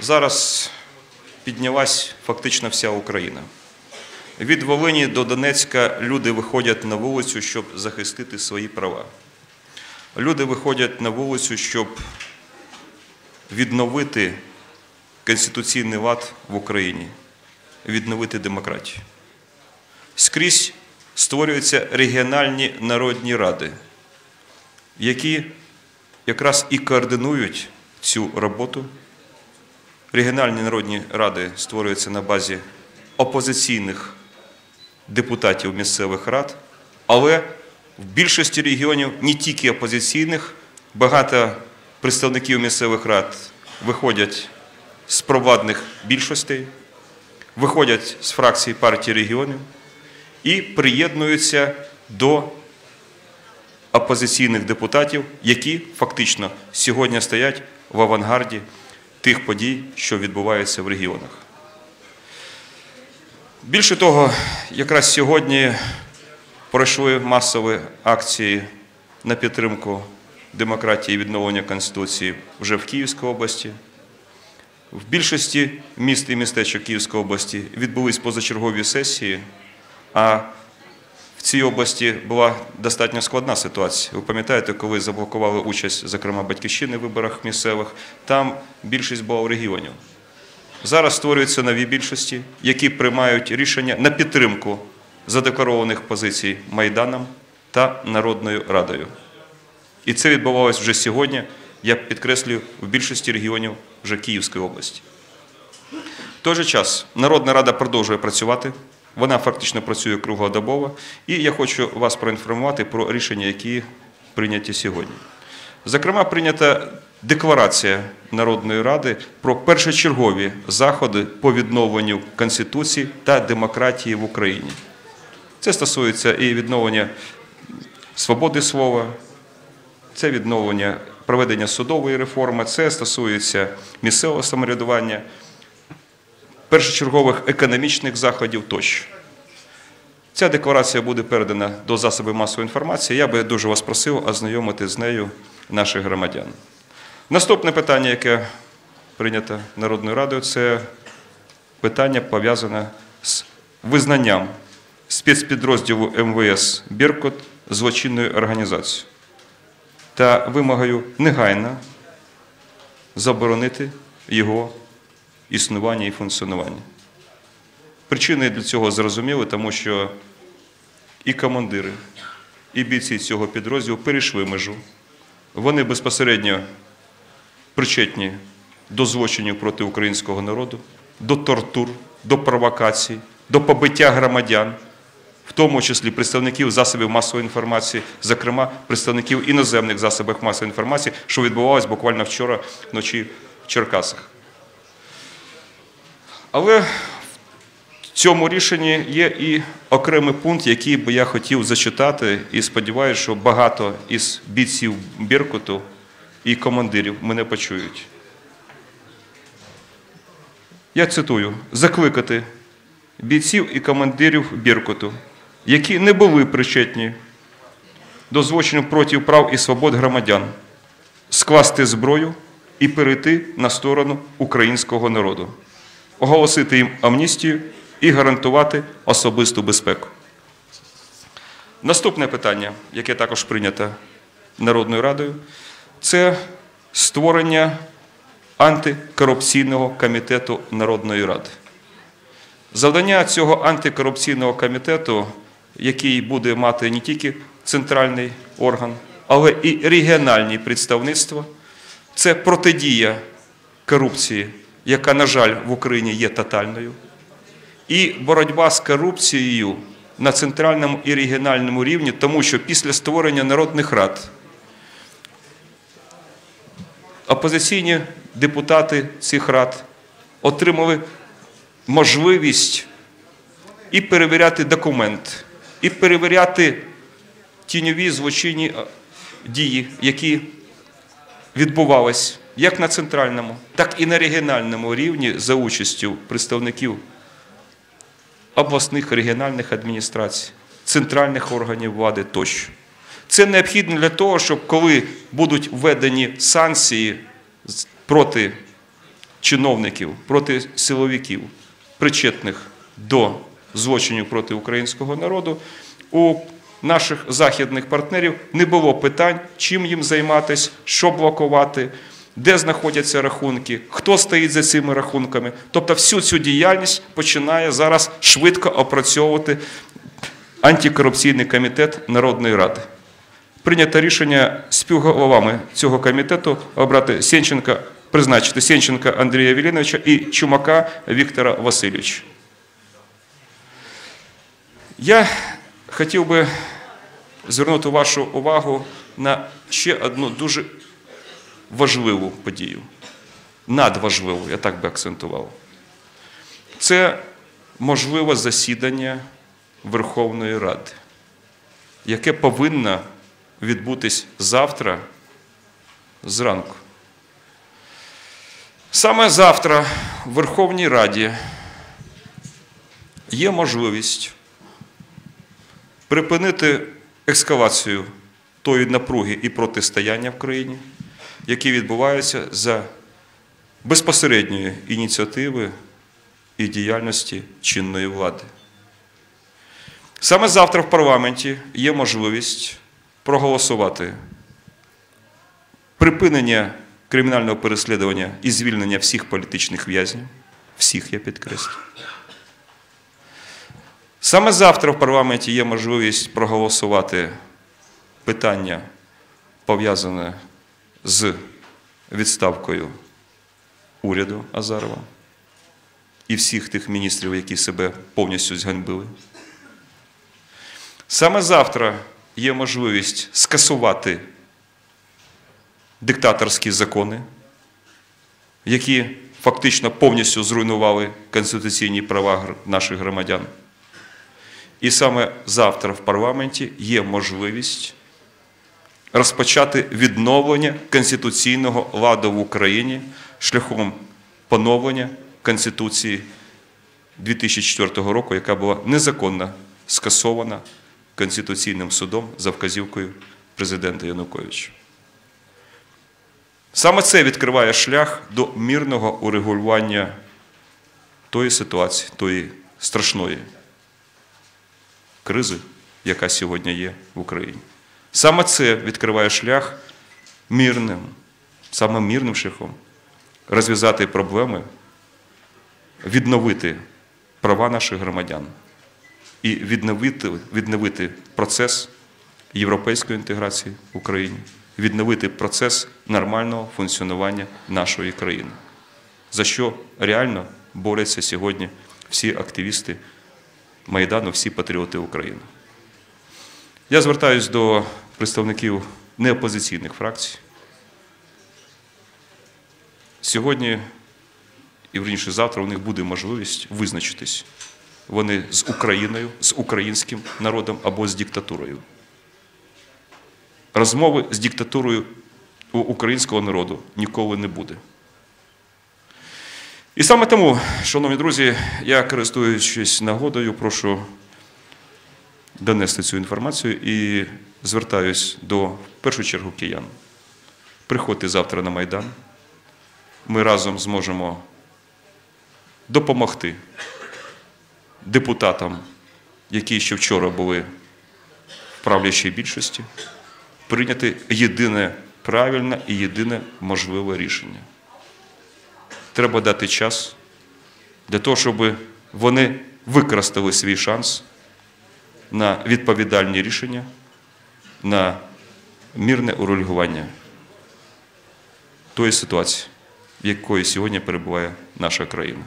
Зараз піднялась фактично вся Україна. Від Волині до Донецька люди виходять на вулицю, щоб захистити свої права. Люди виходять на вулицю, щоб відновити конституційний лад в Україні, відновити демократію. Скрізь створюються регіональні народні ради, які якраз і координують цю роботу. Регіональні народні ради створюються на базі опозиційних депутатів місцевих рад, але в більшості регіонів не тільки опозиційних, багато представників місцевих рад виходять з провладних більшостей, виходять з фракцій партії регіонів і приєднуються до опозиційних депутатів, які фактично сьогодні стоять в авангарді тих подій, що відбуваються в регіонах. Більше того, якраз сьогодні пройшли масові акції на підтримку демократії і відновлення Конституції вже в Київській області. В більшості міст і містечок Київської області відбулись позачергові сесії, а цій області була достатньо складна ситуація. Ви пам'ятаєте, коли заблокували участь, зокрема, батьківщини в виборах місцевих, там більшість була у регіонів. Зараз створюються нові більшості, які приймають рішення на підтримку задекларованих позицій Майданом та Народною Радою. І це відбувалось вже сьогодні, я підкреслюю, в більшості регіонів вже Київської області. В той же час Народна Рада продовжує працювати, вона фактично працює круглодобово, і я хочу вас проінформувати про рішення, які прийняті сьогодні. Зокрема, прийнята декларація Народної Ради про першочергові заходи по відновленню Конституції та демократії в Україні. Це стосується і відновлення свободи слова, це відновлення проведення судової реформи, це стосується місцевого самоврядування, першочергових економічних заходів тощо. Ця декларація буде передана до засобів масової інформації. Я би дуже вас просив ознайомити з нею наших громадян. Наступне питання, яке прийнято Народною Радою, це питання пов'язане з визнанням спецпідрозділу МВС Біркот злочинною організацією та вимогою негайно заборонити його існування і функціонування. Причини для цього зрозуміли, тому що і командири, і бійці цього підрозділу перейшли межу. Вони безпосередньо причетні до злочинів проти українського народу, до тортур, до провокацій, до побиття громадян, в тому числі представників засобів масової інформації, зокрема представників іноземних засобів масової інформації, що відбувалось буквально вчора вночі в Черкасах. Але в цьому рішенні є і окремий пункт, який би я хотів зачитати, і сподіваюся, що багато із бійців Біркуту і командирів мене почують. Я цитую: закликати бійців і командирів Біркуту, які не були причетні до злочинів проти прав і свобод громадян, скласти зброю і перейти на сторону українського народу, оголосити їм амністію і гарантувати особисту безпеку. Наступне питання, яке також прийнято Народною Радою, це створення антикорупційного комітету Народної Ради. Завдання цього антикорупційного комітету, який буде мати не тільки центральний орган, але і регіональні представництва, це протидія корупції, яка, на жаль, в Україні є тотальною, і боротьба з корупцією на центральному і регіональному рівні, тому що після створення народних рад опозиційні депутати цих рад отримали можливість і перевіряти документ, і перевіряти тіньові злочинні дії, які відбувались як на центральному, так і на регіональному рівні за участю представників обласних регіональних адміністрацій, центральних органів влади тощо. Це необхідно для того, щоб коли будуть введені санкції проти чиновників, проти силовиків, причетних до злочинів проти українського народу, у наших західних партнерів не було питань, чим їм займатися, що блокувати, де знаходяться рахунки, хто стоїть за цими рахунками. Тобто всю цю діяльність починає зараз швидко опрацьовувати антикорупційний комітет Народної Ради. Прийнято рішення співголовами цього комітету обрати Сенченка, призначити Сенченка Андрія Віліновича і Чумака Віктора Васильовича. Я хотів би звернути вашу увагу на ще одну дуже важливу подію. Надважливу, я так би акцентував. Це можливе засідання Верховної Ради, яке повинно відбутись завтра зранку. Саме завтра в Верховній Раді є можливість припинити ескалацію тої напруги і протистояння в країні, які відбуваються за безпосередньої ініціативи і діяльності чинної влади. Саме завтра в парламенті є можливість проголосувати припинення кримінального переслідування і звільнення всіх політичних в'язнів, всіх я підкреслю. Саме завтра в парламенті є можливість проголосувати питання, пов'язане з відставкою уряду Азарова і всіх тих міністрів, які себе повністю зганьбили. Саме завтра є можливість скасувати диктаторські закони, які фактично повністю зруйнували конституційні права наших громадян. І саме завтра в парламенті є можливість розпочати відновлення конституційного ладу в Україні шляхом поновлення Конституції 2004 року, яка була незаконно скасована Конституційним судом за вказівкою президента Януковича. Саме це відкриває шлях до мирного урегулювання тої ситуації, тої страшної кризи, яка сьогодні є в Україні. Саме це відкриває шлях мирним, саме мирним шляхом розв'язати проблеми, відновити права наших громадян і відновити, відновити процес європейської інтеграції в Україні, відновити процес нормального функціонування нашої країни, за що реально борються сьогодні всі активісти Майдану, всі патріоти України. Я звертаюся до представників неопозиційних фракцій. Сьогодні, і вірніше завтра, у них буде можливість визначитись. Вони з Україною, з українським народом або з диктатурою. Розмови з диктатурою у українського народу ніколи не буде. І саме тому, шановні друзі, я користуючись нагодою, прошу донести цю інформацію і звертаюсь до в першу чергу киян. Приходьте завтра на Майдан. Ми разом зможемо допомогти депутатам, які ще вчора були в правлячій більшості, прийняти єдине правильне і єдине можливе рішення. Треба дати час для того, щоб вони використали свій шанс на відповідальні рішення, на мирне урегулювання тої ситуації, в якої сьогодні перебуває наша країна.